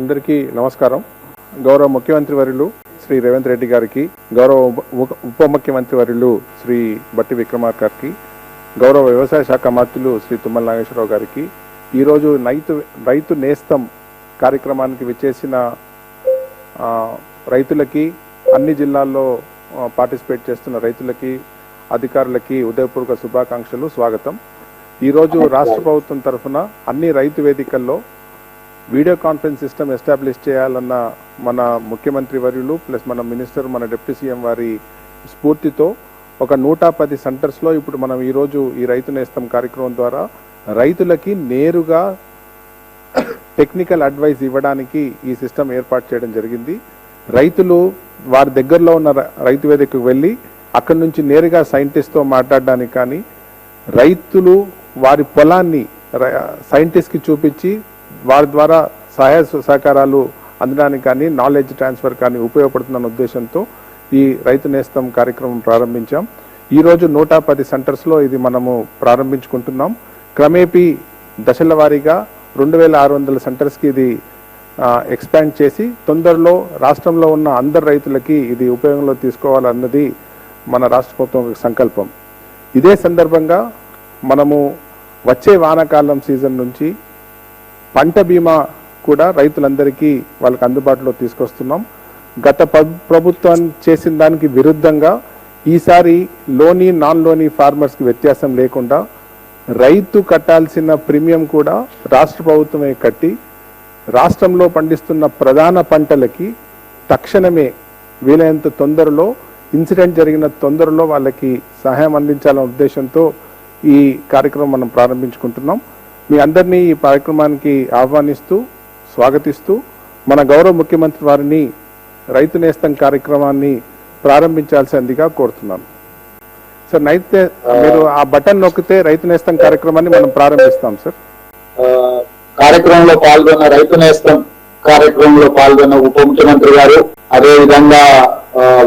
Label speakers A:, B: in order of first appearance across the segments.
A: అందరికీ నమస్కారం. గౌరవ ముఖ్యమంత్రి వర్యులు శ్రీ రేవంత్ రెడ్డి గారికి గౌరవ ఉప- ఉప- ముఖ్యమంత్రి వర్యులు శ్రీ బట్టి విక్రమార్క గారికి గౌరవ వ్యవసాయ శాఖ మంత్రులు శ్రీ తుమ్మల నాగేశ్వరరావు గారికి ఈరోజు రైతు రైతు నేస్తం కార్యక్రమానికి విచ్చేసిన రైతులకి అన్ని జిల్లాల్లో పార్టిసిపేట్ చేస్తున్న రైతులకి అధికారులకి ఉదయపూర్వక శుభాకాంక్షలు స్వాగతం. ఈరోజు రాష్ట్ర ప్రభుత్వం తరఫున అన్ని రైతు వేదికల్లో వీడియో కాన్ఫరెన్స్ సిస్టమ్ ఎస్టాబ్లిష్ చేయాలన్న మన ముఖ్యమంత్రి వర్యులు ప్లస్ మన మినిస్టర్ మన డిప్యూటీ సీఎం వారి స్ఫూర్తితో ఒక నూట పది సెంటర్స్లో ఇప్పుడు మనం ఈరోజు ఈ రైతు నేస్తం కార్యక్రమం ద్వారా రైతులకి నేరుగా టెక్నికల్ అడ్వైస్ ఇవ్వడానికి ఈ సిస్టమ్ ఏర్పాటు చేయడం జరిగింది. రైతులు వారి దగ్గరలో ఉన్న రైతు వేదికకు వెళ్ళి అక్కడి నుంచి నేరుగా సైంటిస్ట్తో మాట్లాడడానికి కానీ రైతులు వారి పొలాన్ని సైంటిస్ట్కి చూపించి వారి ద్వారా సహాయ సహకారాలు అందడానికి కానీ నాలెడ్జ్ ట్రాన్స్ఫర్ కానీ ఉపయోగపడుతుందన్న ఉద్దేశంతో ఈ రైతు నేస్తం కార్యక్రమం ప్రారంభించాం. ఈరోజు నూట పది సెంటర్స్లో ఇది మనము ప్రారంభించుకుంటున్నాం. క్రమేపీ దశల వారీగా రెండు వేల ఆరు వందల సెంటర్స్కి ఇది ఎక్స్పాండ్ చేసి తొందరలో రాష్ట్రంలో ఉన్న అందరు రైతులకి ఇది ఉపయోగంలో తీసుకోవాలన్నది మన రాష్ట్ర ప్రభుత్వం సంకల్పం. ఇదే సందర్భంగా మనము వచ్చే వానాకాలం సీజన్ నుంచి పంట బీమా కూడా రైతులందరికీ వాళ్ళకి అందుబాటులో తీసుకొస్తున్నాం. గత ప్ర- ప్రభుత్వం చేసిన దానికి విరుద్ధంగా ఈసారి లోని నాన్లోని ఫార్మర్స్కి వ్యత్యాసం లేకుండా రైతు కట్టాల్సిన ప్రీమియం కూడా రాష్ట్ర ప్రభుత్వమే కట్టి రాష్ట్రంలో పండిస్తున్న ప్రధాన పంటలకి తక్షణమే వీలైనంత తొందరలో ఇన్సిడెంట్ జరిగిన తొందరలో వాళ్ళకి సహాయం అందించాలనే ఉద్దేశంతో ఈ కార్యక్రమం మనం ప్రారంభించుకుంటున్నాం. మీ అందరినీ ఈ కార్యక్రమానికి ఆహ్వానిస్తూ స్వాగతిస్తూ మన గౌరవ ముఖ్యమంత్రి వారిని రైతు నేస్తం కార్యక్రమాన్ని ప్రారంభించాల్సిందిగా కోరుతున్నాను. సార్ నైతే మీరు ఆ బటన్ నొక్కితే రైతు నేస్తం కార్యక్రమాన్ని మనం ప్రారంభిస్తాం సార్.
B: కార్యక్రమంలో పాల్గొన్న రైతు నేస్తం కార్యక్రమంలో పాల్గొన్న ఉప ముఖ్యమంత్రి గారు అదే విధంగా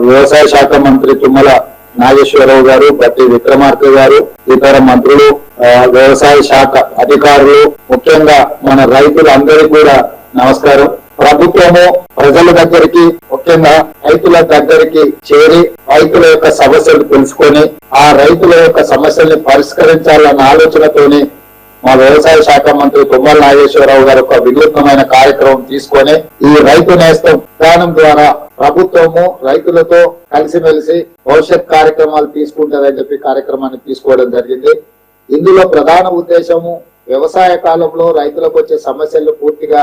B: వ్యవసాయ శాఖ మంత్రి తుమ్మల నాగేశ్వరరావు గారు ప్రతి విక్రమార్క గారు ఇతర మంత్రులు వ్యవసాయ శాఖ అధికారులు ముఖ్యంగా మన రైతులందరికీ కూడా నమస్కారం. ప్రభుత్వము ప్రజల దగ్గరికి ముఖ్యంగా రైతుల దగ్గరికి చేరి రైతుల యొక్క సమస్యలు తెలుసుకొని ఆ రైతుల యొక్క సమస్యల్ని పరిష్కరించాలన్న ఆలోచనతోని మా వ్యవసాయ శాఖ మంత్రి తుమ్మల నాగేశ్వరరావు గారు ఒక వినూత్నమైన కార్యక్రమం తీసుకొని ఈ రైతు నేస్తం విధానం ద్వారా ప్రభుత్వము రైతులతో కలిసిమెలిసి భవిష్యత్ కార్యక్రమాలు తీసుకుంటారని చెప్పి కార్యక్రమాన్ని తీసుకోవడం జరిగింది. ఇందులో ప్రధాన ఉద్దేశము వ్యవసాయ కాలంలో రైతులకు వచ్చే సమస్యలను పూర్తిగా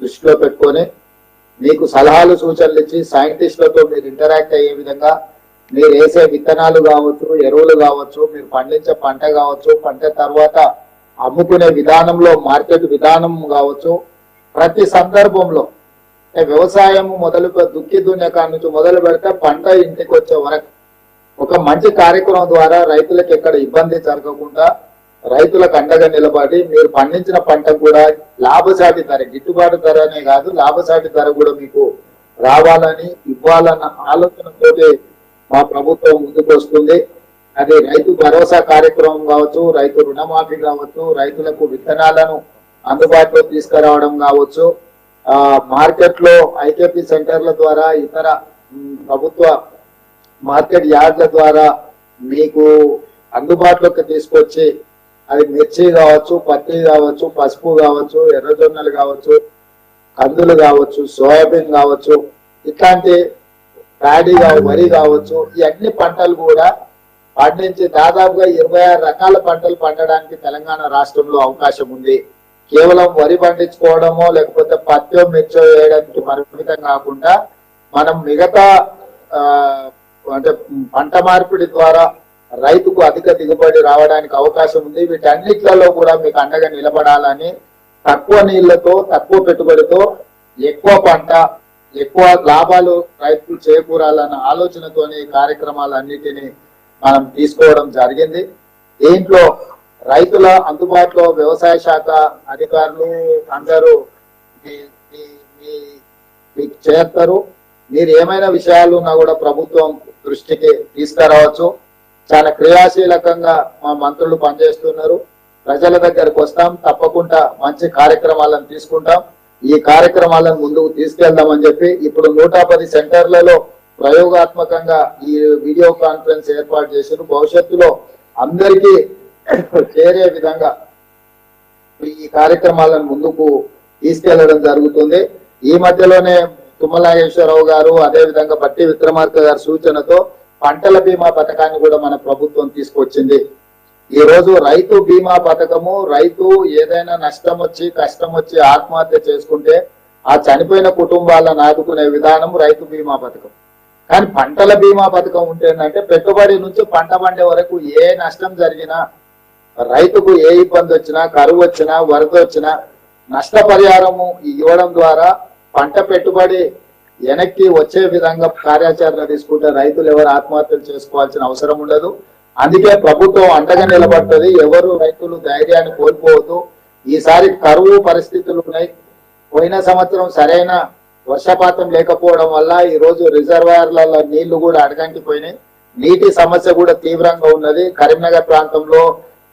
B: దృష్టిలో పెట్టుకొని మీకు సలహాలు సూచనలు ఇచ్చి సైంటిస్టులతో మీరు ఇంటరాక్ట్ అయ్యే విధంగా మీరు వేసే విత్తనాలు కావచ్చు ఎరువులు కావచ్చు మీరు పండించే పంట కావచ్చు పంట తర్వాత అమ్ముకునే విధానంలో మార్కెట్ విధానం కావచ్చు ప్రతి సందర్భంలో. వ్యవసాయం మొదలు దుక్కి దున్నే కాడ నుంచి మొదలు పెడితే పంట ఇంటికి వచ్చే వరకు. ఒక మంచి కార్యక్రమం ద్వారా రైతులకు ఎక్కడ ఇబ్బంది జరగకుండా రైతులకు అండగా నిలబడి మీరు పండించిన పంట కూడా లాభసాటి ధర గిట్టుబాటు ధర అనే కాదు లాభసాటి ధర కూడా మీకు రావాలని ఇవ్వాలన్న ఆలోచనతోటి మా ప్రభుత్వం ముందుకు వస్తుంది. అది రైతు భరోసా కార్యక్రమం కావచ్చు రైతు రుణమాఫీ కావచ్చు రైతులకు విత్తనాలను అందుబాటులో తీసుకురావడం కావచ్చు. ఆ మార్కెట్లో ఐకేపీ సెంటర్ల ద్వారా ఇతర ప్రభుత్వ మార్కెట్ యార్డ్ల ద్వారా మీకు అందుబాటులోకి తీసుకొచ్చి అది మిర్చి కావచ్చు పత్తి కావచ్చు పసుపు కావచ్చు ఎర్రజొన్నలు కావచ్చు కందులు కావచ్చు సోయాబీన్ కావచ్చు ఇట్లాంటి ప్యాడీ వరి కావచ్చు ఈ అన్ని పంటలు కూడా పండించి దాదాపుగా ఇరవై ఆరు రకాల పంటలు పండడానికి తెలంగాణ రాష్ట్రంలో అవకాశం ఉంది. కేవలం వరి పండించుకోవడమో లేకపోతే పత్తో మిర్చో వేయడానికి పరిమితం కాకుండా మనం మిగతా అంటే పంట మార్పిడి ద్వారా రైతుకు అధిక దిగుబడి రావడానికి అవకాశం ఉంది. వీటన్నిట్లలో కూడా మీకు అండగా నిలబడాలని తక్కువ నీళ్ళతో తక్కువ పెట్టుబడితో ఎక్కువ పంట ఎక్కువ లాభాలు రైతులు చేకూరాలన్న ఆలోచనతోని ఈ కార్యక్రమాలన్నిటినీ మనం తీసుకోవడం జరిగింది. దీంట్లో రైతుల అందుబాటులో వ్యవసాయ శాఖ అధికారులు అందరూ మీకు చేస్తారు. మీరు ఏమైనా విషయాలు ఉన్నా కూడా ప్రభుత్వం దృష్టికి తీసుకురావచ్చు. చాలా క్రియాశీలకంగా మా మంత్రులు పనిచేస్తున్నారు. ప్రజల దగ్గరకు వస్తాం. తప్పకుండా మంచి కార్యక్రమాలను తీసుకుంటాం. ఈ కార్యక్రమాలను ముందుకు తీసుకెళ్దామని చెప్పి ఇప్పుడు నూట పది సెంటర్లలో ప్రయోగాత్మకంగా ఈ వీడియో కాన్ఫరెన్స్ ఏర్పాటు చేసిన భవిష్యత్తులో అందరికీ చేరే విధంగా ఈ కార్యక్రమాలను ముందుకు తీసుకెళ్ళడం జరుగుతుంది. ఈ మధ్యలోనే తుమ్మలాగేశ్వరరావు గారు అదే విధంగా బట్టి విక్రమార్క గారి సూచనతో పంటల బీమా పథకాన్ని కూడా మన ప్రభుత్వం తీసుకొచ్చింది. ఈ రోజు రైతు బీమా పథకము రైతు ఏదైనా నష్టం వచ్చి కష్టం వచ్చి ఆత్మహత్య చేసుకుంటే ఆ చనిపోయిన కుటుంబాలను ఆదుకునే విధానం రైతు బీమా పథకం. కానీ పంటల బీమా పథకం ఉంటే పెట్టుబడి నుంచి పంట పండే వరకు ఏ నష్టం జరిగినా రైతుకు ఏ ఇబ్బంది వచ్చినా కరువు వచ్చినా వరద వచ్చినా నష్టపరిహారము ఇవ్వడం ద్వారా పంట పెట్టుబడి వెనక్కి వచ్చే విధంగా కార్యాచరణ తీసుకుంటే రైతులు ఎవరు ఆత్మహత్యలు చేసుకోవాల్సిన అవసరం ఉండదు. అందుకే ప్రభుత్వం అండగా నిలబడుతుంది. ఎవరు రైతులు ధైర్యాన్ని కోల్పోవద్దు. ఈసారి కరువు పరిస్థితులు ఉన్నాయి. పోయిన సంవత్సరం సరైన వర్షపాతం లేకపోవడం వల్ల ఈ రోజు రిజర్వాయర్లలో నీళ్ళు కూడా అడగంటిపోయినాయి. నీటి సమస్య కూడా తీవ్రంగా ఉన్నది. కరీంనగర్ ప్రాంతంలో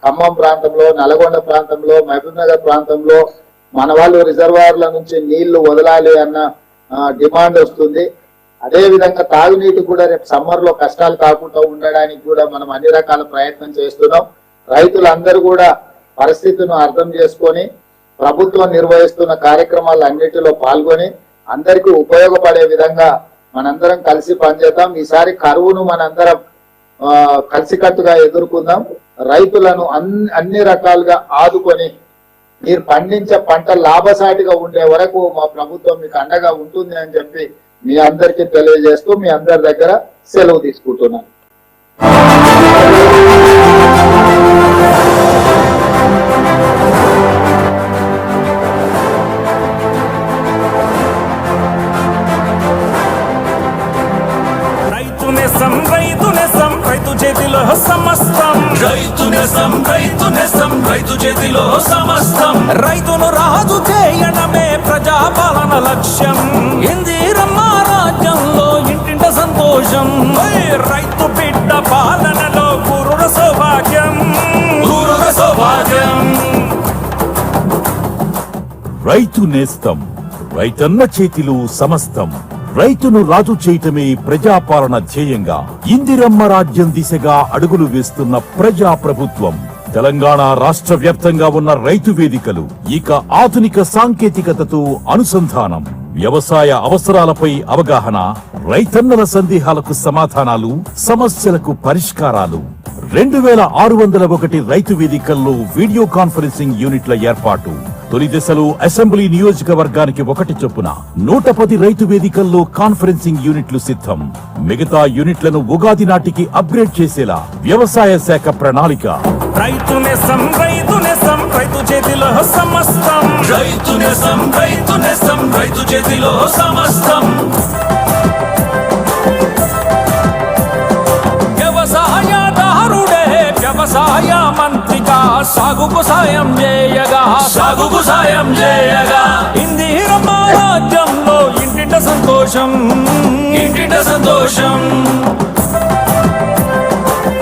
B: ఖమ్మం ప్రాంతంలో నల్గొండ ప్రాంతంలో మహబూబ్నగర్ ప్రాంతంలో మన వాళ్ళు రిజర్వాయర్ల నుంచి నీళ్ళు వదలాలి అన్న డిమాండ్ వస్తుంది. అదే విధంగా తాగునీటి కూడా రేపు సమ్మర్లో కష్టాలు కాకుండా ఉండడానికి కూడా మనం అన్ని రకాల ప్రయత్నం చేస్తున్నాం. రైతులందరూ కూడా పరిస్థితిని అర్థం చేసుకొని ప్రభుత్వం నిర్వహిస్తున్న కార్యక్రమాలు అన్నిటిలో పాల్గొని అందరికీ ఉపయోగపడే విధంగా మనందరం కలిసి పనిచేద్దాం. ఈసారి కరువును మనందరం కలిసికట్టుగా ఎదుర్కొందాం. రైతులను అన్ని అన్ని రకాలుగా ఆదుకొని మీరు పండించే పంట లాభసాటిగా ఉండే వరకు మా ప్రభుత్వం మీకు అండగా ఉంటుంది అని చెప్పి మీ అందరికీ తెలియజేస్తూ మీ అందరి దగ్గర సెలవు తీసుకుంటున్నాను.
C: సమస్తం.
D: రైతన్న చేతిలో సమస్తం. రైతును రాజు చేయటమే ప్రజాపాలన ధ్యేయంగా ఇందిరమ్మ రాజ్యం దిశగా అడుగులు వేస్తున్న ప్రజా ప్రభుత్వం తెలంగాణ రాష్ట్ర వ్యాప్తంగా ఉన్న రైతు వేదికలు ఇక ఆధునిక సాంకేతికతతో అనుసంధానం. వ్యవసాయ అవసరాలపై అవగాహన రైతన్నల సందేహాలకు సమాధానాలు సమస్యలకు పరిష్కారాలు. రెండు వేల ఆరు వందల ఒకటి రైతు వేదికల్లో వీడియో కాన్ఫరెన్సింగ్ యూనిట్ల ఏర్పాటు. తొలి దశలో అసెంబ్లీ నియోజకవర్గానికి ఒకటి చొప్పున నూట పది రైతు వేదికల్లో కాన్ఫరెన్సింగ్ యూనిట్లు సిద్ధం. మిగతా యూనిట్లను ఉగాది నాటికి అప్గ్రేడ్ చేసేలా వ్యవసాయ శాఖ ప్రణాళిక.
C: రైతు నెసం రైతు నెసం రైతు చేతిలో సమస్తం.
E: రైతు నెసం రైతు నెసం రైతు చేతిలో సమస్తం.
C: వ్యవసాయదారుడే వ్యవసాయ సాగుకు సాయం చేయగా.
E: సాగుకు సాయం చేయగా.
C: ఇందిరమ్మ రాజ్యంలో ఇంటింట సంతోషం.
E: ఇంటిట సంతోషం.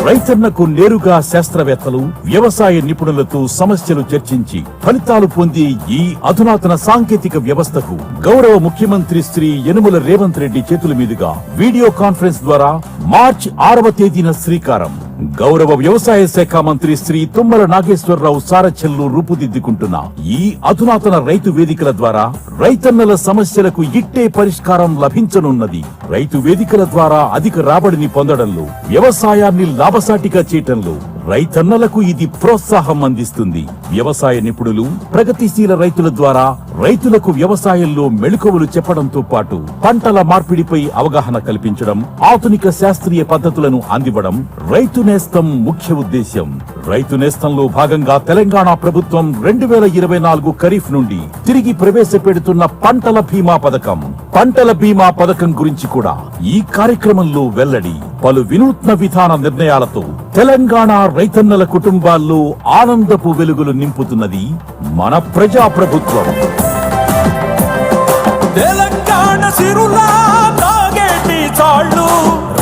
D: రైతన్నకు నేరుగా శాస్త్రవేత్తలు వ్యవసాయ నిపుణులతో సమస్యలు చర్చించి ఫలితాలు పొందే ఈ అధునాతన సాంకేతిక వ్యవస్థకు గౌరవ ముఖ్యమంత్రి శ్రీ యనుమల రేవంత్ రెడ్డి చేతుల మీదుగా వీడియో కాన్ఫరెన్స్ ద్వారా మార్చి ఆరవ తేదీన శ్రీకారం. గౌరవ వ్యవసాయ శాఖ మంత్రి శ్రీ తుమ్మల నాగేశ్వరరావు సారథ్యంలో రూపుదిద్దుకుంటున్న ఈ అధునాతన రైతు వేదికల ద్వారా రైతన్నల సమస్యలకు ఇట్టే పరిష్కారం లభించనున్నది. రైతు వేదికల ద్వారా అధిక రాబడిని పొందడంలో వ్యవసాయాన్ని లాభసాటిగా చేయటంలో రైతన్నలకు ఇది ప్రోత్సాహం అందిస్తుంది. వ్యవసాయ నిపుణులు ప్రగతిశీల రైతుల ద్వారా రైతులకు వ్యవసాయంలో మెళుకువలు చెప్పడంతో పాటు పంటల మార్పిడిపై అవగాహన కల్పించడం ఆధునిక శాస్త్రీయ పద్ధతులను అందివ్వడం రైతు నేస్తం ముఖ్య ఉద్దేశ్యం. రైతు నేస్తంలో భాగంగా తెలంగాణ ప్రభుత్వం రెండు వేల ఇరవై నాలుగు ఖరీఫ్ నుండి తిరిగి ప్రవేశపెడుతున్న పంటల బీమా పథకం. పంటల బీమా పథకం గురించి కూడా ఈ కార్యక్రమంలో వెల్లడి. పలు వినూత్న విధాన నిర్ణయాలతో తెలంగాణ రైతన్నల కుటుంబాల్లో ఆనందపు వెలుగులు నింపుతున్నది మన ప్రజా ప్రభుత్వం
C: తెలంగాణ సిరులా తాగేటి చాళ్ళు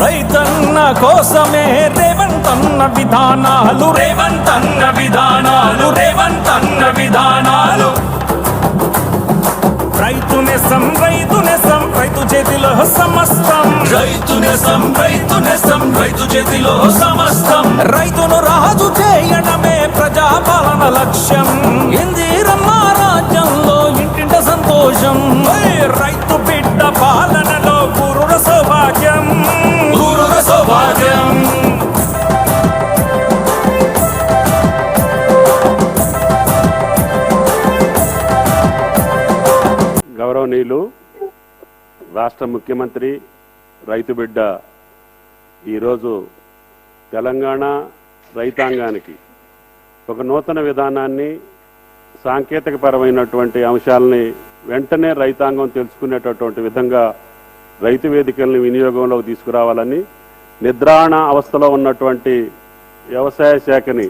C: రైతన్న కోసమే రేవంతన్న విధానాలు.
E: రేవంతన్న విధానాలు రేవంతన్న విధానాలు. రైతు నేస్తం రైతు నేస్తం రైతు చేతిలో సమస్తం.
C: రైతును రాజు చేయడమే ప్రజాపాలన లక్ష్యం. ఇందిరమ్మ రాజ్యంలో ఇంటింట సంతోషం. రైతు బిడ్డ పాలనలో గురుడ సౌభాగ్యం.
E: గురుల సౌభాగ్యం.
F: గౌరవనీయులు రాష్ట్ర ముఖ్యమంత్రి రైతు బిడ్డ ఈరోజు తెలంగాణ రైతాంగానికి ఒక నూతన విధానాన్ని సాంకేతికపరమైనటువంటి అంశాలని వెంటనే రైతాంగం తెలుసుకునేటటువంటి విధంగా రైతు వేదికల్ని వినియోగంలోకి తీసుకురావాలని నిద్రాణ అవస్థలో ఉన్నటువంటి వ్యవసాయ శాఖని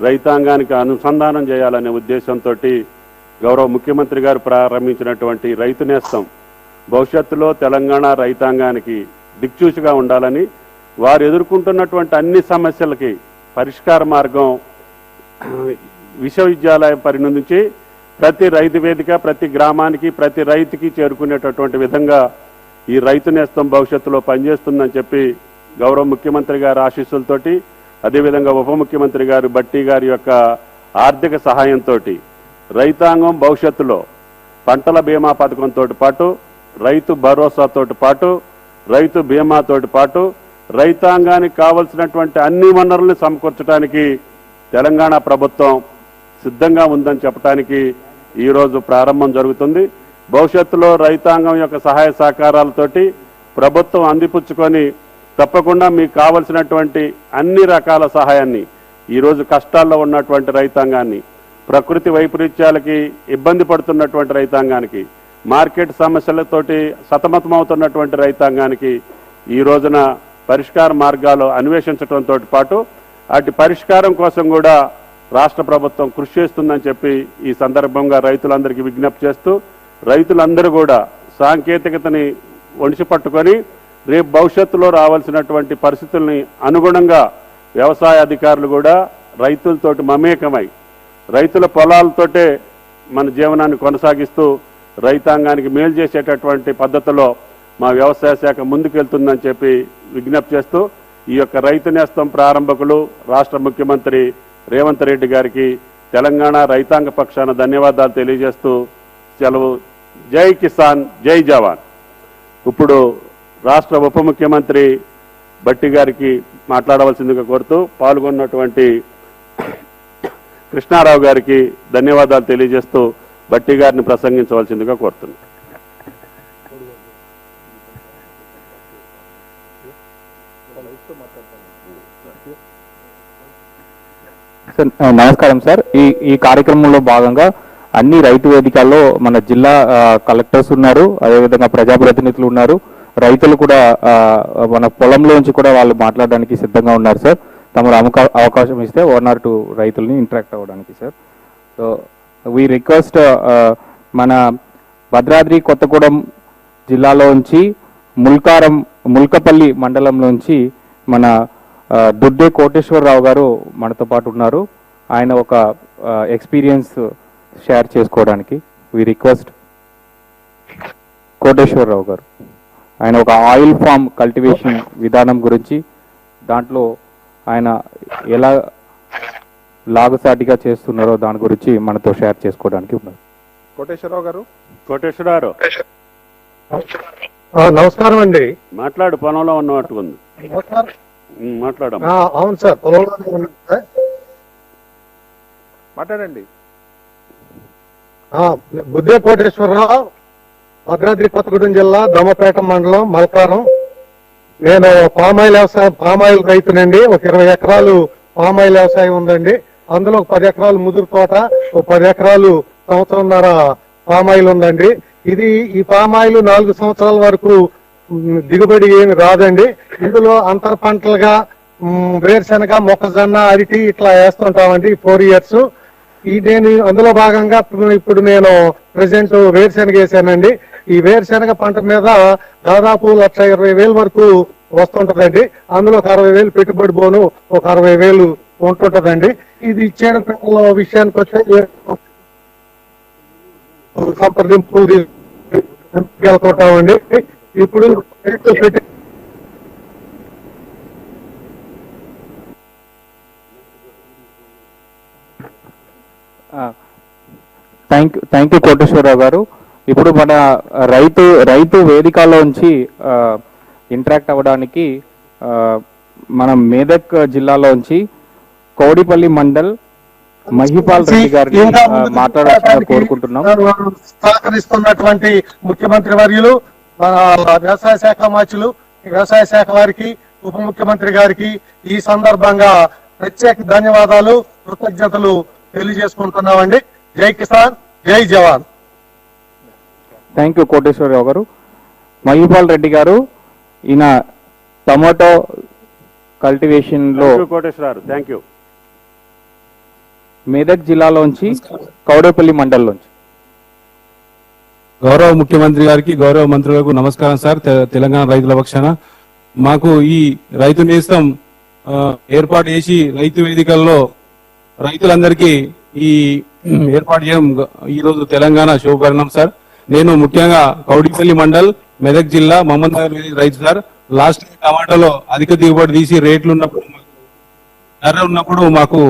F: రైతాంగానికి అనుసంధానం చేయాలనే ఉద్దేశంతో గౌరవ ముఖ్యమంత్రి గారు ప్రారంభించినటువంటి రైతు నేస్తం భవిష్యత్తులో తెలంగాణ రైతాంగానికి దిక్చూచిగా ఉండాలని వారు ఎదుర్కొంటున్నటువంటి అన్ని సమస్యలకి పరిష్కార మార్గం విశ్వవిద్యాలయం పరి ప్రతి రైతు వేదిక ప్రతి గ్రామానికి ప్రతి రైతుకి చేరుకునేటటువంటి విధంగా ఈ రైతు నేస్తం భవిష్యత్తులో పనిచేస్తుందని చెప్పి గౌరవ ముఖ్యమంత్రి గారి ఆశీస్సులతోటి అదేవిధంగా ఉప ముఖ్యమంత్రి గారు బట్టి గారి యొక్క ఆర్థిక సహాయంతో రైతాంగం భవిష్యత్తులో పంటల బీమా పథకంతో పాటు రైతు భరోసాతోటి పాటు రైతు బీమాతోటి పాటు రైతాంగానికి కావలసినటువంటి అన్ని వనరుల్ని సమకూర్చడానికి తెలంగాణ ప్రభుత్వం సిద్ధంగా ఉందని చెప్పడానికి ఈరోజు ప్రారంభం జరుగుతుంది. భవిష్యత్తులో రైతాంగం యొక్క సహాయ సహకారాలతోటి ప్రభుత్వం అందిపుచ్చుకొని తప్పకుండా మీకు కావలసినటువంటి అన్ని రకాల సహాయాన్ని ఈరోజు కష్టాల్లో ఉన్నటువంటి రైతాంగాన్ని ప్రకృతి వైపరీత్యాలకి ఇబ్బంది పడుతున్నటువంటి రైతాంగానికి మార్కెట్ సమస్యలతోటి సతమతమవుతున్నటువంటి రైతాంగానికి ఈ రోజున పరిష్కార మార్గాలు అన్వేషించడంతో పాటు అటు పరిష్కారం కోసం కూడా రాష్ట్ర ప్రభుత్వం కృషి చేస్తుందని చెప్పి ఈ సందర్భంగా రైతులందరికీ విజ్ఞప్తి చేస్తూ రైతులందరూ కూడా సాంకేతికతని ఒడిసి పట్టుకొని రేపు భవిష్యత్తులో రావాల్సినటువంటి పరిస్థితుల్ని అనుగుణంగా వ్యవసాయ అధికారులు కూడా రైతులతోటి మమేకమై రైతుల పొలాలతోటే మన జీవనాన్ని కొనసాగిస్తూ రైతాంగానికి మేలు చేసేటటువంటి పద్ధతిలో మా వ్యవసాయ శాఖ ముందుకెళ్తుందని చెప్పి విజ్ఞప్తి చేస్తూ ఈ యొక్క రైతు నేస్తం ప్రారంభకులు రాష్ట్ర ముఖ్యమంత్రి రేవంత్ రెడ్డి గారికి తెలంగాణ రైతాంగ పక్షాన ధన్యవాదాలు తెలియజేస్తూ సెలవు. జై కిసాన్ జై జవాన్. ఇప్పుడు రాష్ట్ర ఉప ముఖ్యమంత్రి బట్టి గారికి మాట్లాడవలసిందిగా కోరుతూ పాల్గొన్నటువంటి కృష్ణారావు గారికి ధన్యవాదాలు తెలియజేస్తూ బట్టి గారిని ప్రసంగించవలసిందిగా కోరుతున్నాను.
G: సార్ నమస్కారం సార్. ఈ ఈ కార్యక్రమంలో భాగంగా అన్ని రైతు వేదికల్లో మన జిల్లా కలెక్టర్స్ ఉన్నారు అదేవిధంగా ప్రజాప్రతినిధులు ఉన్నారు. రైతులు కూడా మన పొలంలోంచి కూడా వాళ్ళు మాట్లాడడానికి సిద్ధంగా ఉన్నారు సార్. తమరు అవకాశం ఇస్తే వన్ ఆర్ టూ రైతుల్ని ఇంటరాక్ట్ అవ్వడానికి sir. So we request uh, uh, మన భద్రాద్రి కొత్తగూడెం జిల్లాలోంచి ముల్కారం ముల్కపల్లి మండలంలోంచి మన uh, దుడ్డే కోటేశ్వరరావు గారు మనతో పాటు ఉన్నారు. ఆయన ఒక ఎక్స్పీరియన్స్ షేర్ చేసుకోవడానికి. వి రిక్వెస్ట్ కోటేశ్వరరావు గారు. ఆయన ఒక ఆయిల్ ఫామ్ కల్టివేషన్ విధానం గురించి దాంట్లో ఆయన ఎలా లాగుసాటిగా చేస్తున్నారో దాని గురించి మనతో షేర్ చేసుకోవడానికి ఉన్నారు
A: కోటేశ్వరరావు గారు?
F: కోటేశ్వరరావు.
H: నమస్కారం అండి.
F: మాట్లాడు పొలంలో ఉన్నట్టుగా ఉంది
H: అవును సార్.
A: మాట్లాడండి.
H: ఆ, బుద్ధే కోటేశ్వరరావు భద్రాద్రి కొత్తగూడెం జిల్లా దమ్మపేట మండలం మలకారం. నేను పామాయిల్ వ్యవసాయం పామాయిల్ రైతునండి. ఒక ఇరవై ఎకరాలు పామాయిల్ వ్యవసాయం ఉందండి. అందులో ఒక పది ఎకరాలు ముదురు తోట ఒక పది ఎకరాలు సంవత్సరంన్నర పామాయిల్ ఉందండి. ఇది ఈ పామాయిల్ నాలుగు సంవత్సరాల వరకు దిగుబడి ఏమి రాదండి. ఇందులో అంతర పంటలుగా వేరుశనగ మొక్కజొన్న అరటి ఇట్లా వేస్తుంటామండి ఫోర్ ఇయర్స్. ఈ నేను అందులో భాగంగా ఇప్పుడు- నేను ప్రెసెంట్ వేరుశనగ వేసానండి. ఈ వేరుశనగ పంట మీద దాదాపు లక్ష ఇరవై వేల వరకు వస్తుంటదండి. అందులో ఒక అరవై వేలు పెట్టుబడి బోను ఒక అరవై వేలు ఉంటుంటదండి. ఇది చీడపీటల విషయానికి వచ్చే సంప్రదింపు అండి ఇప్పుడు thank you
G: thank you Koteswararao గారు. ఇప్పుడు మన రైతు రైతు వేదికలో నుంచి ఇంటరాక్ట్ అవ్వడానికి మనం మేదక్ జిల్లాలోంచి కౌడిపల్లి మండల్ మహిపాల్ రెడ్డి గారిని ఆ, మాట్లాడాల్సిందిగా కోరుకుంటున్నాం.
H: సహకరిస్తున్నటువంటి ముఖ్యమంత్రి వర్యులు మన వ్యవసాయ శాఖ మార్చులు వ్యవసాయ శాఖ వారికి ఉప ముఖ్యమంత్రి గారికి ఈ సందర్భంగా ప్రత్యేక ధన్యవాదాలు కృతజ్ఞతలు తెలియజేసుకుంటున్నామండి. జై కిసాన్ జై జవాన్.
G: థ్యాంక్ యూ కోటేశ్వరరావు గారు. మహిపాల్ రెడ్డి గారు ఈయన tomato కల్టివేషన్లో
F: thank you Koteswararao thank you
G: Medak జిల్లాలోంచి Kaudepalli మండలంలోంచి.
I: గౌరవ ముఖ్యమంత్రి గారికి గౌరవ మంత్రులకు నమస్కారం సార్ తెలంగాణ రైతుల పక్షాన. మాకు ఈ రైతు నేస్తం ఏర్పాటు చేసి రైతు వేదికల్లో రైతులందరికీ ఈ ఏర్పాటు చేయడం గ- ఈ రోజు తెలంగాణ శుభపరిణం సార్. నేను ముఖ్యంగా కౌడిపల్లి మండల్ మెదక్ జిల్లా మహమ్మద్ నగర్ విలేజ్ రైతు సార్ లాస్ట్ టమాటాలో అధిక దిగుబడి తీసి రేట్లు ఉన్నప్పుడు ధర ఉన్నప్పుడు మాకు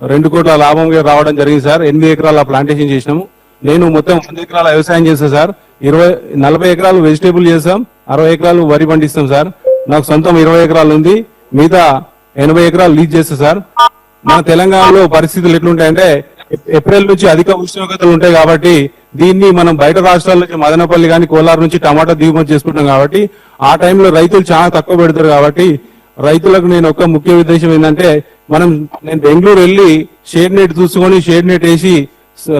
I: రెండు కోట్ల లాభం రావడం జరిగింది సార్. ఎనిమిది ఎకరాల ప్లాంటేషన్ చేసినాము. నేను మొత్తం వంద ఎకరాల వ్యవసాయం చేస్తాను సార్. ఇరవై నలభై ఎకరాలు వెజిటేబుల్ చేస్తాం అరవై ఎకరాలు వరి పండిస్తాం సార్. నాకు సొంతం ఇరవై ఎకరాలు ఉంది మిగతా ఎనభై ఎకరాలు లీజ్ చేస్తా సార్. మన తెలంగాణలో పరిస్థితులు ఎట్లుంటాయంటే ఏప్రిల్ నుంచి అధిక ఉష్ణోగ్రతలు ఉంటాయి కాబట్టి దీన్ని మనం బయట రాష్ట్రాల నుంచి మదనపల్లి కానీ కోలార్ నుంచి టమాటా దిగుమతి చేసుకుంటాం కాబట్టి ఆ టైంలో రైతులు చాలా తక్కువ పెడతారు కాబట్టి రైతులకు నేను ఒక ముఖ్య ఉద్దేశం ఏంటంటే మనం నేను బెంగళూరు వెళ్ళి షేడ్ నెట్ చూసుకొని షేడ్ నెట్ వేసి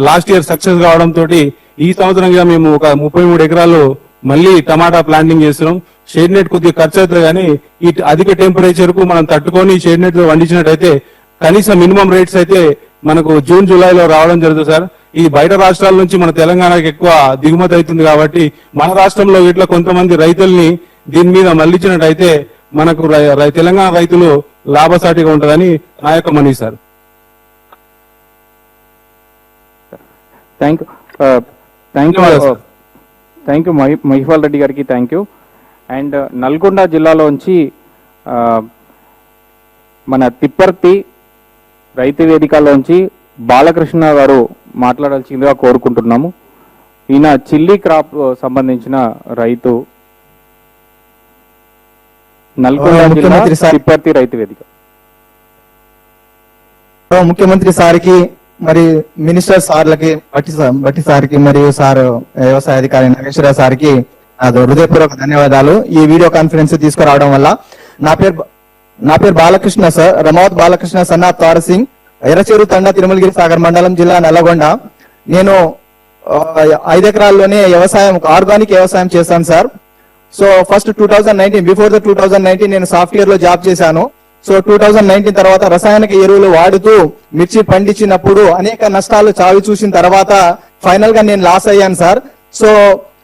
I: లాస్ట్ ఇయర్ సక్సెస్ కావడం తోటి ఈ సంవత్సరంగా మేము ఒక ముప్పై మూడు ఎకరాలు మళ్ళీ టమాటా ప్లాంటింగ్ చేస్తున్నాం. షేడ్ నెట్ కొద్దిగా ఖర్చు అవుతుంది కానీ ఈ అధిక టెంపరేచర్కు మనం తట్టుకొని షేడ్ నెట్ వండించినట్టయితే కనీసం మినిమం రేట్స్ అయితే మనకు జూన్ జూలైలో రావడం జరుగుతుంది సార్. ఇది బయట రాష్ట్రాల నుంచి మన తెలంగాణకి ఎక్కువ దిగుమతి అవుతుంది కాబట్టి మన రాష్ట్రంలో ఇట్లా కొంతమంది రైతుల్ని దీని మీద మళ్ళించినట్టయితే మనకు తెలంగాణ రైతులు లాభసాటిగా ఉంటుందని నా యొక్క మనవి sir.
G: Thank you thank you. Thank you Mahipal Reddy గారికి థ్యాంక్ యూ అండ్ నల్గొండ జిల్లాలోంచి ఆ, మన తిప్పర్తి రైతు వేదికలోంచి బాలకృష్ణ గారు మాట్లాడాల్సిందిగా కోరుకుంటున్నాము. ఈయన చిల్లీ క్రాప్ సంబంధించిన రైతు. నల్గొండ జిల్లా. తిప్పర్తి రైతు వేదిక.
J: ముఖ్యమంత్రి సార్కి మరి మినిస్టర్ సార్లకి బట్టి బట్టి సార్కి మరియు సార్ వ్యవసాయ అధికారి నాగేశ్వర సార్కి అది హృదయపూర్వక ధన్యవాదాలు. ఈ వీడియో కాన్ఫరెన్స్ తీసుకురావడం వల్ల నా పేరు నా పేరు బాలకృష్ణ సార్. రమావత్ బాలకృష్ణ సన్నా తార్ సింగ్. ఎర్రచేరు తండ తిరుమలగిరి సాగర్ మండలం జిల్లా నల్లగొండ. నేను ఐదు ఎకరాల్లోనే వ్యవసాయం ఆర్గానిక్ వ్యవసాయం చేశాను sir. So first two thousand nineteen before the two thousand nineteen నేను సాఫ్ట్వేర్లో జాబ్ చేశాను. సో టూ థౌజండ్ నైన్టీన్ తర్వాత రసాయనిక ఎరువులు వాడుతూ మిర్చి పండించినప్పుడు అనేక నష్టాలు చావి చూసిన తర్వాత ఫైనల్గా నేను లాస్ అయ్యాను సార్. సో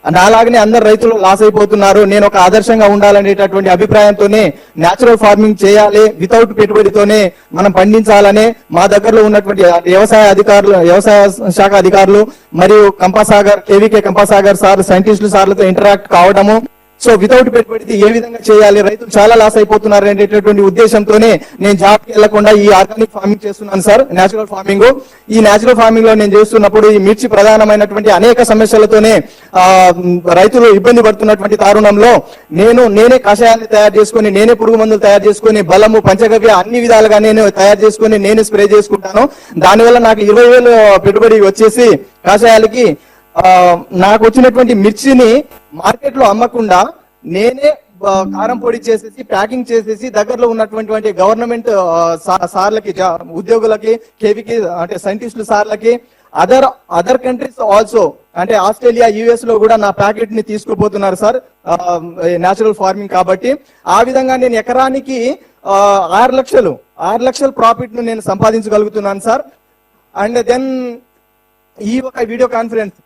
J: నాలాగనే అందరు రైతులు లాస్ అయిపోతున్నారు. నేను ఒక ఆదర్శంగా ఉండాలనేటటువంటి అభిప్రాయంతోనే న్యాచురల్ ఫార్మింగ్ చేయాలి. వితౌట్ పెట్టుబడితోనే మనం పండించాలనే మా దగ్గరలో ఉన్నటువంటి వ్యవసాయ అధికారులు వ్యవసాయ శాఖ అధికారులు మరియు కంపాసాగర్ కేవీకే కంపాసాగర్ సార్ సైంటిస్టులు సార్లతో ఇంటరాక్ట్ కావడము సో వితౌట్ పెట్టుబడి ఏ విధంగా చేయాలి? రైతులు చాలా లాస్ అయిపోతున్నారు అనేటటువంటి ఉద్దేశంతోనే నేను జాబ్ వెళ్ళకుండా ఈ ఆర్గానిక్ ఫార్మింగ్ చేస్తున్నాను సార్ నేచురల్ ఫార్మింగ్ ఈ నేచురల్ ఫార్మింగ్లో నేను చేస్తున్నప్పుడు ఈ మిర్చి ప్రధానమైనటువంటి అనేక సమస్యలతోనే రైతులు ఇబ్బంది పడుతున్నటువంటి తారుణంలో నేను నేనే కషాయాన్ని తయారు చేసుకొని నేనే పురుగు మందులు తయారు చేసుకొని బలము పంచగవ్య అన్ని విధాలుగా నేను తయారు చేసుకొని నేనే స్ప్రే చేసుకుంటాను. దానివల్ల నాకు ఇరవై వేలు పెట్టుబడి వచ్చేసి కషాయాలకి నాకు వచ్చినటువంటి మిర్చిని మార్కెట్లో అమ్మకుండా నేనే కారం పొడి చేసేసి ప్యాకింగ్ చేసేసి దగ్గరలో ఉన్నటువంటి గవర్నమెంట్ సార్లకి ఉద్యోగులకి కేవీకి అంటే సైంటిస్టులు సార్లకి అదర్ అదర్ కంట్రీస్ ఆల్సో అంటే ఆస్ట్రేలియా యుఎస్లో కూడా నా ప్యాకెట్ని తీసుకుపోతున్నారు సార్ నేచురల్ ఫార్మింగ్ కాబట్టి. ఆ విధంగా నేను ఎకరానికి ఆరు లక్షలు ఆరు లక్షల ప్రాఫిట్ను నేను సంపాదించగలుగుతున్నాను సార్. అండ్ దెన్ ఈ ఒక వీడియో కాన్ఫరెన్స్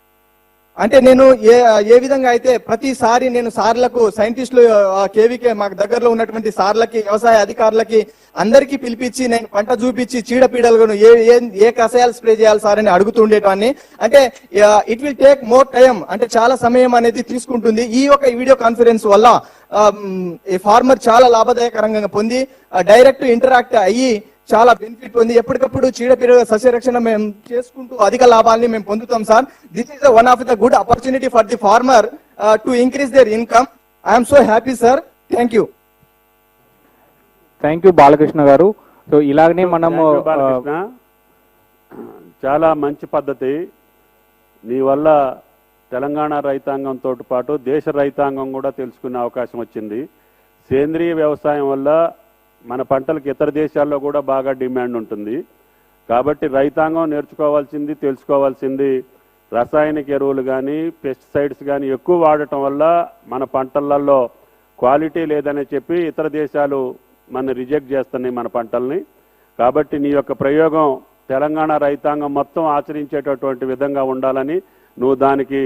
J: అంటే నేను ఏ ఏ విధంగా అయితే ప్రతిసారి నేను సార్లకు సైంటిస్టులు కేవీకే మాకు దగ్గరలో ఉన్నటువంటి సార్లకి వ్యవసాయ అధికారులకి అందరికీ పిలిపించి నేను పంట చూపించి చీడపీడలను ఏ ఏ- ఏ కషాయాలు స్ప్రే చేయాలి సార్ అని అడుగుతుండేటాన్ని అంటే it will take more time అంటే చాలా సమయం అనేది తీసుకుంటుంది. ఈ ఒక వీడియో కాన్ఫరెన్స్ వల్ల ఈ ఫార్మర్ చాలా లాభదాయకరంగా పొంది డైరెక్ట్ ఇంటరాక్ట్ అయ్యి చాలా బెనిఫిట్ ఉంది. ఎప్పటికప్పుడు చీడపీడ సస్యరక్షణ మేము చేసుకుంటూ అధిక లాభాలని మేము పొందుతాం sir. This is one of the good opportunity for the farmer to increase their income I'm so happy sir thank you
G: thank you Balakrishna garu. So ఇలాగనే మనము
F: బాలకృష్ణ చాలా మంచి పద్ధతి. నీ వల్ల తెలంగాణ రైతాంగంతో పాటు దేశ రైతాంగం కూడా తెలుసుకునే అవకాశం వచ్చింది. సేంద్రియ వ్యవసాయం వల్ల మన పంటలకు ఇతర దేశాల్లో కూడా బాగా డిమాండ్ ఉంటుంది. కాబట్టి రైతాంగం నేర్చుకోవాల్సింది తెలుసుకోవాల్సింది రసాయనిక ఎరువులు కానీ పెస్టిసైడ్స్ కానీ ఎక్కువ వాడటం వల్ల మన పంటలలో క్వాలిటీ లేదని చెప్పి ఇతర దేశాలు మన రిజెక్ట్ చేస్తున్నాయి మన పంటల్ని. కాబట్టి నీ యొక్క ప్రయోగం తెలంగాణ రైతాంగం మొత్తం ఆచరించేటటువంటి విధంగా ఉండాలని నువ్వు దానికి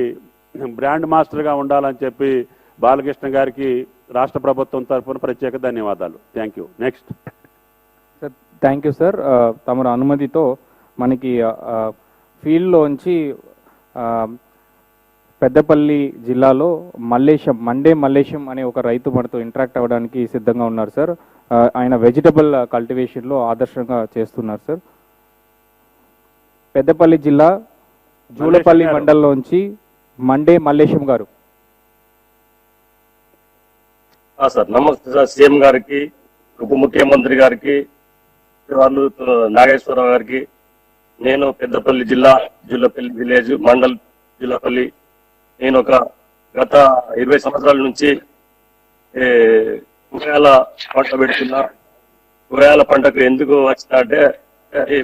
F: బ్రాండ్ మాస్టర్గా ఉండాలని చెప్పి బాలకృష్ణ గారికి రాష్ట్ర ప్రభుత్వం తరఫున ప్రత్యేక ధన్యవాదాలు. Thank you next
G: sir thank you sir తమరు అనుమతితో మనకి ఆ, ఫీల్డ్లోంచి ఆ, పెద్దపల్లి జిల్లాలో మల్లేశం మండే మల్లేశం అనే ఒక రైతు మనతో ఇంటరాక్ట్ అవ్వడానికి సిద్ధంగా ఉన్నారు సార్ ఆయన వెజిటబుల్ కల్టివేషన్లో ఆదర్శంగా చేస్తున్నారు సార్ పెద్దపల్లి జిల్లా జూలపల్లి. మండలంలోంచి మండే మల్లేశం గారు
K: ఆ సార్ నమస్తే సార్. సీఎం గారికి ఉప ముఖ్యమంత్రి గారికి వాళ్ళు నాగేశ్వరరావు గారికి నేను పెద్దపల్లి జిల్లా జుల్లపల్లి విలేజ్ మండల్ జుల్లపల్లి నేను ఒక గత ఇరవై సంవత్సరాల నుంచి కూరగాయల పంట పెడుతున్నా. కూరగాయల పంటకు ఎందుకు వచ్చిన అంటే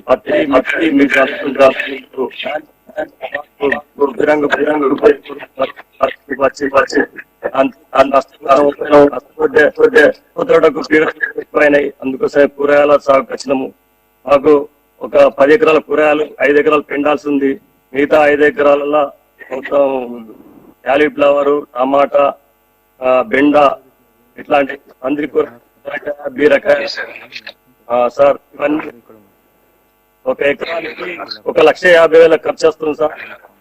K: పత్తి మట్టి మీకు బహిరంగ బహిరంగ వచ్చి వచ్చి తోటకు ఎక్కువైనాయి అందుకోసం కూరగాయల సాగు వచ్చినాము మాకు ఒక పది ఎకరాల కూరగాయలు ఐదు ఎకరాలు పెండాల్సి ఉంది మిగతా ఐదు ఎకరాలలో మొత్తం క్యాలీఫ్లవర్ టమాటా బెండ ఇట్లాంటి అందరి కూర బీరకాయ సార్ ఇవన్నీ ఒక ఎకరానికి ఒక లక్ష యాభై వేల ఖర్చు వస్తుంది సార్.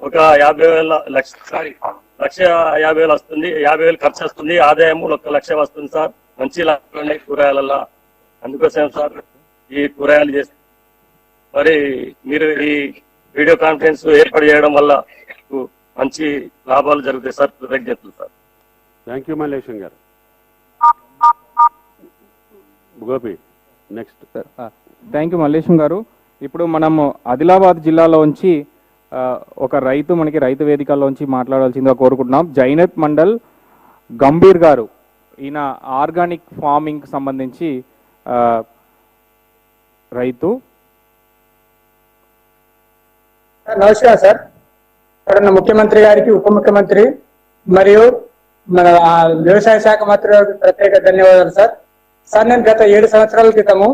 K: ఒక యాభై వేల లక్ష సారీ లక్ష యాభై వేలు వస్తుంది యాభై వేలు ఖర్చు వస్తుంది ఆదాయం ఒక లక్ష వస్తుంది సార్. మంచి లాభాలు ఉన్నాయి కూరగాయలలో అందుకోసం సార్ ఈ కూరగాయలు చేసి మరి మీరు ఈ వీడియో కాన్ఫరెన్స్ ఏర్పాటు చేయడం వల్ల మంచి లాభాలు జరుగుతాయి సార్. కృతజ్ఞతలు sir.
F: Thank you Mallesham garu. Gopi next
G: sir thank you Mallesham garu. ఇప్పుడు మనము ఆదిలాబాద్ జిల్లాలోంచి ఒక రైతు మనకి రైతు వేదికలోంచి మాట్లాడాల్సిందిగా కోరుకుంటున్నాం. జైనత్ మండల్ గంభీర్ గారు ఈయన ఆర్గానిక్ ఫార్మింగ్ సంబంధించి రైతు.
L: నమస్కారం సార్. ఇక్కడ ముఖ్యమంత్రి గారికి ఉప ముఖ్యమంత్రి మరియు మన వ్యవసాయ శాఖ మంత్రి గారికి ప్రత్యేక ధన్యవాదాలు సార్. సార్ నేను గత ఏడు సంవత్సరాల క్రితము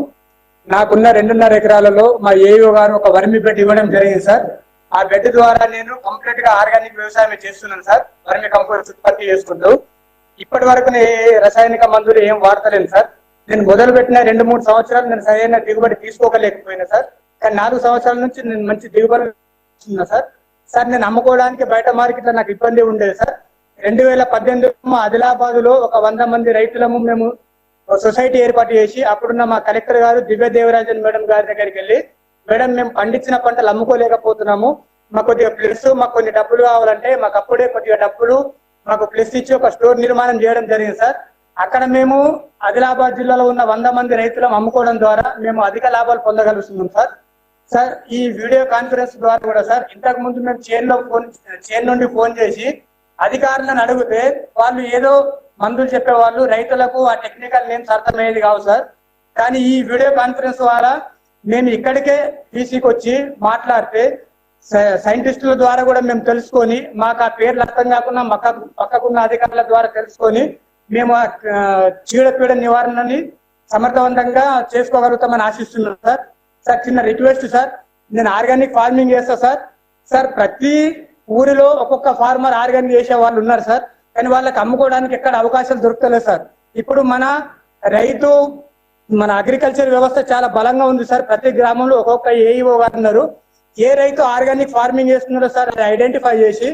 L: నాకున్న రెండున్నర ఎకరాలలో మా ఏఈఓ గారు ఒక వర్మి బెడ్ ఇవ్వడం జరిగింది సార్. ఆ బెడ్ ద్వారా నేను కంప్లీట్గా ఆర్గానిక్ వ్యవసాయం చేస్తున్నాను సార్. వర్మి కంపోస్ట్ ఉత్పత్తి చేసుకుంటూ. ఇప్పటి వరకు నేను ఏ రసాయనిక మందులు ఏం వాడతలేను సార్. నేను మొదలు పెట్టిన రెండు మూడు సంవత్సరాలు నేను సరైన దిగుబడి తీసుకోగలేకపోయినా సార్. కానీ నాలుగు సంవత్సరాల నుంచి నేను మంచి దిగుబడి వస్తున్నా సార్. సార్ నేను అమ్ముకోవడానికి బయట మార్కెట్లో నాకు ఇబ్బంది ఉండేది సార్. రెండు వేల పద్దెనిమిది ఆదిలాబాద్లో ఒక వంద మంది రైతులము మేము సొసైటీ ఏర్పాటు చేసి అప్పుడున్న మా కలెక్టర్ గారు దివ్య దేవరాజన్ మేడం గారి దగ్గరికి వెళ్ళి మేడం మేము పండించిన పంటలు అమ్ముకోలేకపోతున్నాము. మాకు కొద్దిగా ప్లస్ మాకు కొన్ని డబ్బులు కావాలంటే మాకు అప్పుడే కొద్దిగా డబ్బులు మాకు ప్లస్ ఇచ్చి ఒక స్టోర్ నిర్మాణం చేయడం జరిగింది సార్. అక్కడ మేము ఆదిలాబాద్ జిల్లాలో ఉన్న వంద మంది రైతులను అమ్ముకోవడం ద్వారా మేము అధిక లాభాలు పొందగలుగుతున్నాం సార్. సార్ ఈ వీడియో కాన్ఫరెన్స్ ద్వారా కూడా సార్ ఇంతకు ముందు మేము చైన్లో ఫోన్ చైన్ నుండి ఫోన్ చేసి అధికారులను అడిగితే వాళ్ళు ఏదో మందులు చెప్పేవాళ్ళు రైతులకు ఆ టెక్నికల్ నేమ్స్ అర్థమయ్యేది కావు సార్. కానీ ఈ వీడియో కాన్ఫరెన్స్ ద్వారా మేము ఇక్కడికే పీసీకి వచ్చి మాట్లాడితే సై- సైంటిస్టుల ద్వారా కూడా మేము తెలుసుకొని మాకు ఆ పేర్లు అర్థం కాకుండా మక్క పక్కకున్న అధికారుల ద్వారా తెలుసుకొని మేము ఆ, చీడపీడ నివారణని సమర్థవంతంగా చేసుకోగలుగుతామని ఆశిస్తున్నాం సార్. సార్ చిన్న రిక్వెస్ట్ సార్. నేను ఆర్గానిక్ ఫార్మింగ్ చేస్తా సార్. సార్ ప్రతి ఊరిలో ఒక్కొక్క ఫార్మర్ ఆర్గానిక్ చేసే వాళ్ళు ఉన్నారు సార్. కానీ వాళ్ళకి అమ్ముకోవడానికి ఎక్కడ అవకాశాలు దొరుకుతలేదు సార్. ఇప్పుడు మన రైతు మన అగ్రికల్చర్ వ్యవస్థ చాలా బలంగా ఉంది సార్. ప్రతి గ్రామంలో ఒక్కొక్క ఏఈఓ గారు ఉన్నారు. ఏ రైతు ఆర్గానిక్ ఫార్మింగ్ చేస్తున్నారో సార్ అది ఐడెంటిఫై చేసి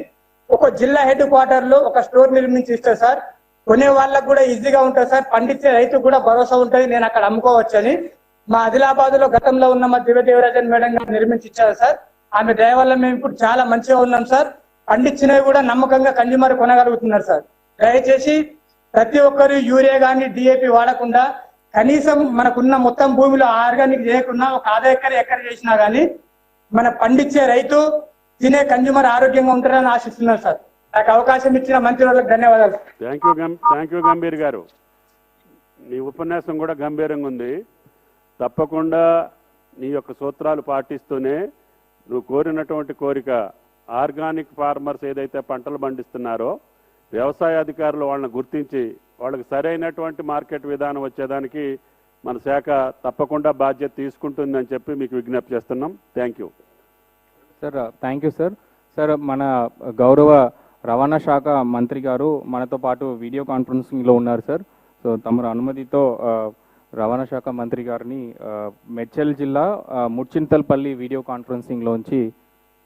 L: ఒక జిల్లా హెడ్ క్వార్టర్లో ఒక స్టోర్ నిర్మించి ఇస్తారు సార్ కొనే వాళ్ళకు కూడా ఈజీగా ఉంటుంది సార్. పండించే రైతుకు కూడా భరోసా ఉంటుంది. నేను అక్కడ అమ్ముకోవచ్చని. మా ఆదిలాబాద్లో గతంలో ఉన్న మా దివ్య దేవరాజన్ మేడం గారు నిర్మించి ఇచ్చారు సార్. ఆమె దయ వల్ల మేము ఇప్పుడు చాలా మంచిగా ఉన్నాం సార్. పండించినవి కూడా నమ్మకంగా కన్జ్యూమర్ కొనగలుగుతున్నారు సార్. దయచేసి ప్రతి ఒక్కరు యూరియా కానీ డిఏపి వాడకుండా కనీసం మనకున్న మొత్తం భూమిలో ఆర్గానిక్ చేయకుండా ఒక ఆదా ఎకర ఎక్కడ చేసినా కానీ మన పండించే రైతు తినే కన్జ్యూమర్ ఆరోగ్యంగా ఉంటారని ఆశిస్తున్నాను సార్. నాకు అవకాశం ఇచ్చిన మంత్రి వాళ్ళకి ధన్యవాదాలు
F: thank you thank you Gambhir garu. నీ ఉపన్యాసం కూడా గంభీరంగా ఉంది. తప్పకుండా నీ యొక్క సూత్రాలు పాటిస్తూనే నువ్వు కోరినటువంటి కోరిక ఆర్గానిక్ ఫార్మర్స్ ఏదైతే పంటలు పండిస్తున్నారో వ్యవసాయ అధికారులు వాళ్ళని గుర్తించి వాళ్ళకి సరైనటువంటి మార్కెట్ విధానం వచ్చేదానికి మన శాఖ తప్పకుండా బాధ్యత తీసుకుంటుందని చెప్పి మీకు విజ్ఞప్తి చేస్తున్నాం. Thank you.
G: Sir thank you sir. Sir మన గౌరవ రవాణా శాఖ మంత్రి గారు మనతో పాటు వీడియో కాన్ఫరెన్సింగ్లో ఉన్నారు సార్. సో తమరు అనుమతితో రవాణా శాఖ మంత్రి గారిని మెడ్చల్ జిల్లా ముచ్చింతల్పల్లి వీడియో కాన్ఫరెన్సింగ్లోంచి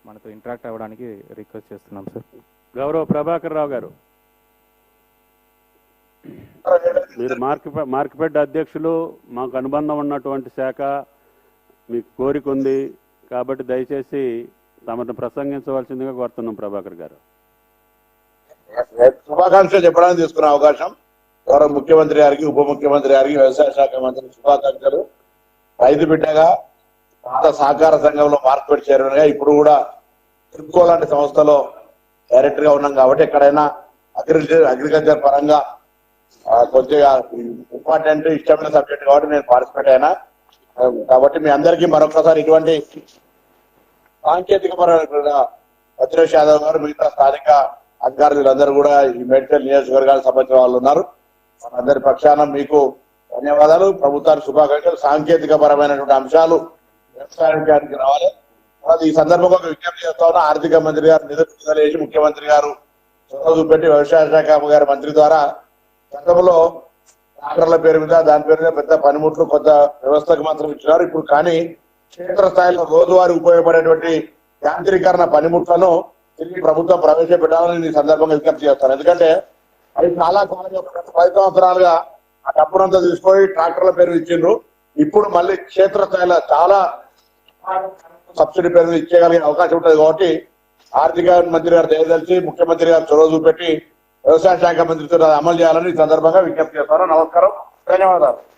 G: మనతో ఇంటరాక్ట్ అవ్వడానికి రిక్వెస్ట్ చేస్తున్నాం సార్
F: గౌరవ ప్రభాకర్ రావు గారు. మీరు మార్కెట్ మార్కెట్ అధ్యక్షులు మాకు అనుబంధం ఉన్నటువంటి శాఖ మీకు కోరిక ఉంది కాబట్టి దయచేసి తమను ప్రసంగించవలసిందిగా కోరుతున్నాం ప్రభాకర్ గారు.
M: శుభాకాంక్షలు చెప్పడానికి తీసుకున్న అవకాశం. గౌరవ ముఖ్యమంత్రి గారికి ఉప ముఖ్యమంత్రి గారికి వ్యవసాయ శాఖ మంత్రి శుభాకాంక్షలు. రైతు బిడ్డగా పాత సహకార సంఘంలో మార్కెట్ చైర్మన్గా ఇప్పుడు కూడా ట్రిప్కో లాంటి సంస్థలో డైరెక్టర్గా ఉన్నాం కాబట్టి ఎక్కడైనా అగ్రికల్చర్ అగ్రికల్చర్ పరంగా కొద్దిగా ఇంపార్టెంట్ ఇష్టమైన సబ్జెక్ట్ కాబట్టి నేను పార్టిసిపేట్ అయినా. కాబట్టి మీ అందరికీ మరొకసారి ఇటువంటి సాంకేతిక పరమైన భద్రేష్ యాదవ్ గారు మిగతా స్థానిక అధికారులందరూ కూడా ఈ మెడికల్ నియోజకవర్గాలకు సంబంధించిన వాళ్ళు ఉన్నారు. అందరి పక్షాన మీకు ధన్యవాదాలు. ప్రభుత్వానికి శుభాకాంక్షలు. సాంకేతిక పరమైనటువంటి అంశాలు వ్యవసాయానికి రావాలి. తర్వాత ఈ సందర్భంగా ఒక విజ్ఞప్తి చేస్తా ఉన్నా ఆర్థిక మంత్రి గారు నిధులు ముఖ్యమంత్రి గారు చొరవ చూపెట్టి వ్యవసాయ శాఖ గారి మంత్రి ద్వారా గతంలో ట్రాక్టర్ల పేరు మీద దాని పేరు మీద పెద్ద పనిముట్లు కొత్త వ్యవస్థకు మాత్రం ఇచ్చినారు. ఇప్పుడు కానీ క్షేత్ర స్థాయిలో రోజువారీ ఉపయోగపడేటువంటి యాంత్రీకరణ పనిముట్లను తిరిగి ప్రభుత్వం ప్రవేశపెట్టాలని ఈ సందర్భంగా విజ్ఞప్తి చేస్తాను. ఎందుకంటే అది చాలా కాలం యొక్క గత పది సంవత్సరాలుగా ఆ డబ్బునంతా తీసుకొని ట్రాక్టర్ల పేరు ఇచ్చిండ్రు. ఇప్పుడు మళ్ళీ క్షేత్ర స్థాయిలో చాలా సబ్సిడీ పేరు ఇచ్చేయగలిగే అవకాశం ఉంటుంది కాబట్టి ఆర్థిక మంత్రి గారు దయదలిచి ముఖ్యమంత్రి గారు చొరవ చూపెట్టి వ్యవసాయ శాఖ మంత్రితో అమలు చేయాలని ఈ సందర్భంగా విజ్ఞప్తి చేస్తాను. నమస్కారం. ధన్యవాదాలు.